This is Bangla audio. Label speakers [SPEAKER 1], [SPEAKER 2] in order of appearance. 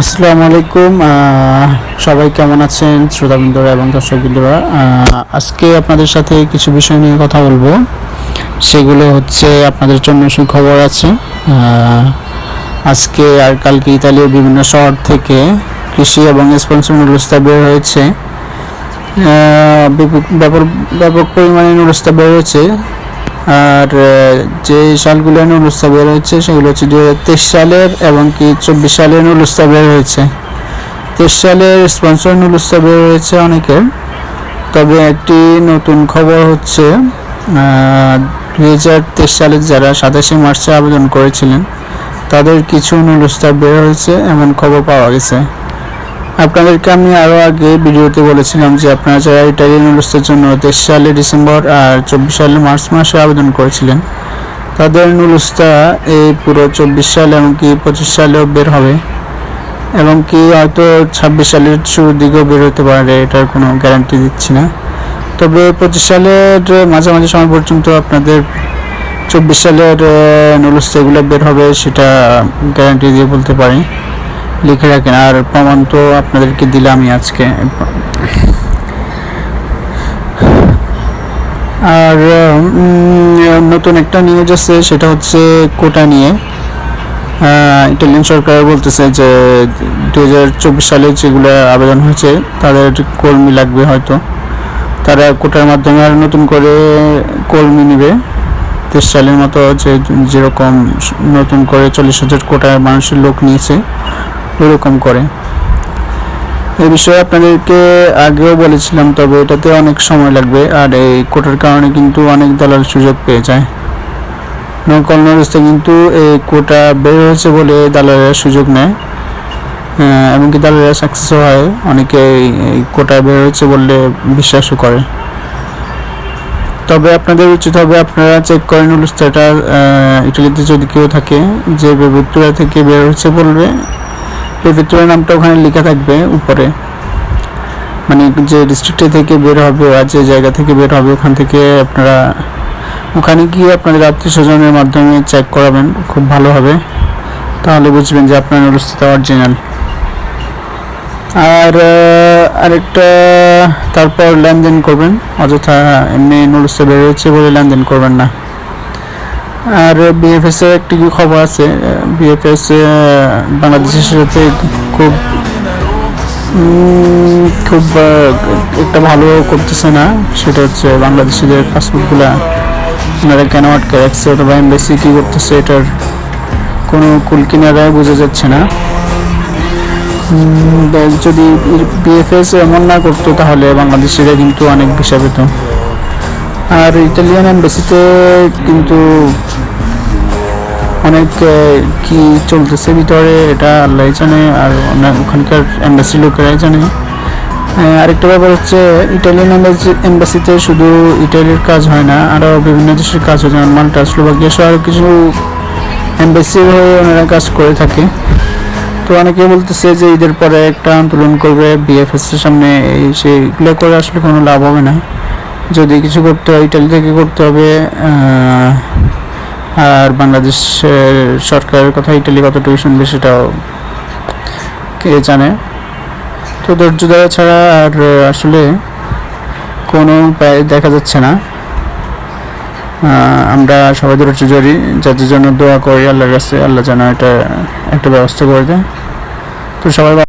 [SPEAKER 1] আসসালামু আলাইকুম সবাই কেমন আছেন শ্রোতাবৃন্দরা এবং দর্শকবৃন্দরা? আজকে আপনাদের সাথে কিছু বিষয় নিয়ে কথা বলব। সেগুলো হচ্ছে আপনাদের জন্য সুখবর আছে। আজকে আর কালকে ইতালির বিভিন্ন শহর থেকে কৃষি এবং স্পন্সর নুরস্তা বের হয়েছে। ব্যাপক ব্যাপক পরিমাণে নুরস্তা বের হয়েছে। আর যে সালগুলো নুরুস্তা বের হয়েছে, সেগুলো হচ্ছে দু হাজার তেইশ সালের এবং কি চব্বিশ সালের নুরুস্তা বের হয়েছে। তেইশ সালের স্পন্সর নুরুস্তা বের হয়েছে অনেকের। তবে একটি নতুন খবর হচ্ছে দুই হাজার তেইশ সালে যারা সাতাশে মার্চে আবেদন করেছিলেন, তাদের কিছু নুরুস্তা বের হয়েছে, এমন খবর পাওয়া গেছে। আপনাদেরকে আমি আরও আগে ভিডিওতে বলেছিলাম যে আপনারা যারা ইটালিয়ান নুডলসের জন্য তেইশ সালে ডিসেম্বর আর চব্বিশ সালে মার্চ মাসে আবেদন করেছিলেন, তাদের নুডলসটা এই পুরো চব্বিশ সাল এমনকি পঁচিশ সালেও বের হবে এবং কি হয়তো ছাব্বিশ সালের শুরুর দিকেও বের হতে পারে, এটার কোনো গ্যারান্টি দিচ্ছি না। তবে পঁচিশ সালের মাঝামাঝি সময় পর্যন্ত আপনাদের চব্বিশ সালের নুডলস যেগুলো বের হবে সেটা গ্যারান্টি দিয়ে বলতে পারি। লিখে রাখেন, আর প্রমাণ তো আপনাদেরকে দিলামই আজকে। আর নতুন একটা নিউজ আছে, সেটা হচ্ছে কোটা নিয়ে। ইটালিয়ান সরকার বলতেছে যে দু হাজার চব্বিশ সালে যেগুলো আবেদন হয়েছে, তাদের কর্মী লাগবে হয়তো। তারা কোটার মাধ্যমে আর নতুন করে কর্মী নেবে। তেইশ সালের মতো যে যেরকম নতুন করে চল্লিশ হাজার কোটার মানুষের লোক নিয়েছে। ওরকম করে। এই বিষয়ে আপনাদেরকে আগেও বলেছিলাম, তবে এটাতে অনেক সময় লাগবে, আর এই কোটার কারণে কিন্তু অনেক দালাল সুযোগ পেয়ে যায়। নৌকল নরস্তে কিন্তু এই কোটা বের হয়েছে বলে দালালেরা সুযোগ নেয়। এমনকি দালালেরা সাকসেসও হয়, অনেকে এই- কোটা বের হয়েছে বললে বিশ্বাসও করে। তবে আপনাদের উচিত হবে আপনারা চেক করেন উলুস্তাটা ইটালিতে যদি কেউ থাকে, যে বেবুত্তুরা থেকে বের হয়েছে বলবে পেভিত্রের নামটা ওখানে লেখা থাকবে উপরে। মানে যে ডিস্ট্রিক্টে থেকে বের হবে আর যে জায়গা থেকে বের হবে ওখান থেকে আপনারা ওখানে গিয়ে আপনাদের আত্মীয় স্বজনের মাধ্যমে চেক করাবেন, খুব ভালো হবে। তাহলে বুঝবেন যে আপনার নুরুস্তা অরিজিনাল আর আরেকটা, তারপর লেনদেন করবেন, অযথা এমনি নুরুস্তা বের হয়েছে বলে লেনদেন করবেন না। আর বিএফএস এর একটি খবর আছে? বিএফএস বাংলাদেশের সাথে খুব খুব একটা ভালো করতেছে না। সেটা হচ্ছে বাংলাদেশিদের পাসপোর্টগুলো ওনারা কেন আটকে রাখছে? অথবা এমবেসি কী করতেছে? এটার কোনো কুল কিনারায় বোঝা যাচ্ছে না। যদি বিএফএস এমন না করতো তাহলে বাংলাদেশিরা কিন্তু অনেক ভিসা পেত আর ইটালিয়ান এম্বাসিতে কিন্তু অনেক কি চলতেছে ভিতরে এটা আল্লাহ জানে আর ওখানকার এম্বাসি লোকেরাই জানে। আরেকটা ব্যাপার হচ্ছে ইটালিয়ান এম্বাসি এম্বাসিতে শুধু ইটালির কাজ হয় না আরও বিভিন্ন দেশের কাজ হয়, যেমন মাল্টা, স্লোভাকিয়া, সহ আরও কিছু এম্বাসির হয়ে ওনারা কাজ করে থাকে। তো অনেকে বলতেছে যে ঈদের পরে একটা আন্দোলন করবে বিএফএস এর সামনে, এই সেগুলো করে আসলে কোনো লাভ হবে না। যদি কিছু করতে হয় ইটালি থেকে করতে হবে আর বাংলাদেশের সরকারের কথা ইটালি কতটুকু শুনবে সেটাও কে জানে। তো ধৈর্য ধরা ছাড়া আর আসলে কোনো উপায় দেখা যাচ্ছে না। আমরা সবাই ধৈর্য ধরি যাদের জন্য দোয়া করি, আল্লাহর কাছে আল্লাহ যেন এটা একটা ব্যবস্থা করে দেয়। তো সবাই